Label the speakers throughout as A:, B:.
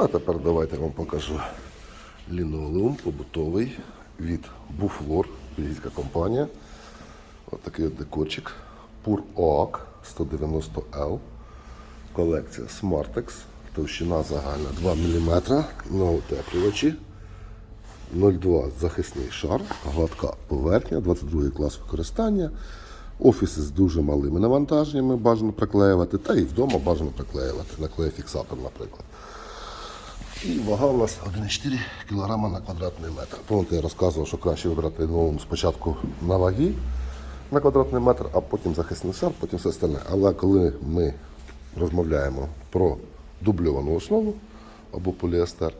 A: А тепер давайте я вам покажу лінолеум побутовий від Буфлор, бельгійська компанія. Ось такий от декорчик. Pur Oak 190L. Колекція Smartex. Товщина загальна 2 мм на утеплювачі. 0,2 захисний шар, гладка поверхня, 22 клас використання. Офіси з дуже малими навантаженнями бажано приклеювати, та і вдома бажано приклеювати, наклеєфіксатор, наприклад. І вага у нас 1,4 кг на квадратний метр. Помните, я розказував, що краще вибрати новому спочатку на ваги на квадратний метр, а потім захисний шар, потім все остальне. Але коли ми розмовляємо про дубльовану основу або поліестер,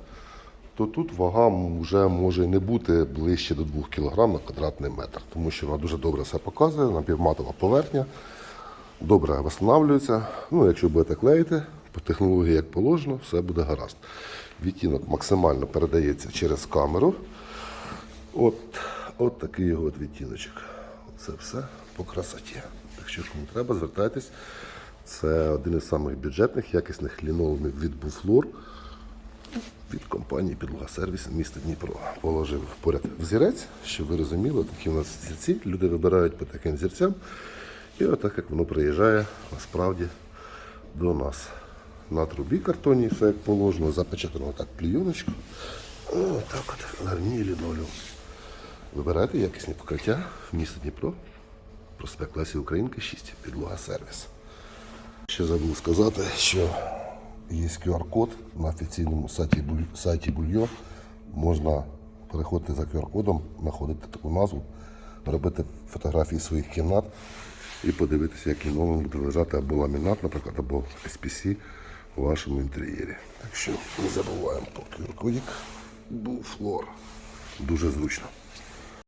A: то тут вага вже може не бути ближче до 2 кг на квадратний метр, тому що вона дуже добре все показує, напівматова поверхня, добре встановлюється. Ну, якщо будете клеїти, по технології як положено, все буде гаразд. Відтінок максимально передається через камеру. От, от такий його от відтіночок. Це все по красоті. Якщо кому треба, звертайтесь. Це один із самих бюджетних, якісних лінолеумів від Буфлор від компанії Підлога Сервіс міста Дніпро. Положив поряд взірець, щоб ви розуміли, такі у нас зірці. Люди вибирають по таким зірцям. І отак як воно приїжджає насправді до нас. На трубі картоні все як положено, запечатано так плійоночку. Отак от гарні лінолеум. Вибирайте якісні покриття місто Дніпро. Проспект Лесі Українки 6. Підлога сервіс. Ще забув сказати, що є QR-код на офіційному сайті, сайті Бульйо. Можна переходити за QR-кодом, знаходити таку назву, робити фотографії своїх кімнат і подивитися, який номер буде лежати або ламінат, наприклад, або SPC у вашому інтер'єрі. Так що не забуваємо про QR-кодик. Був флор. Дуже зручно.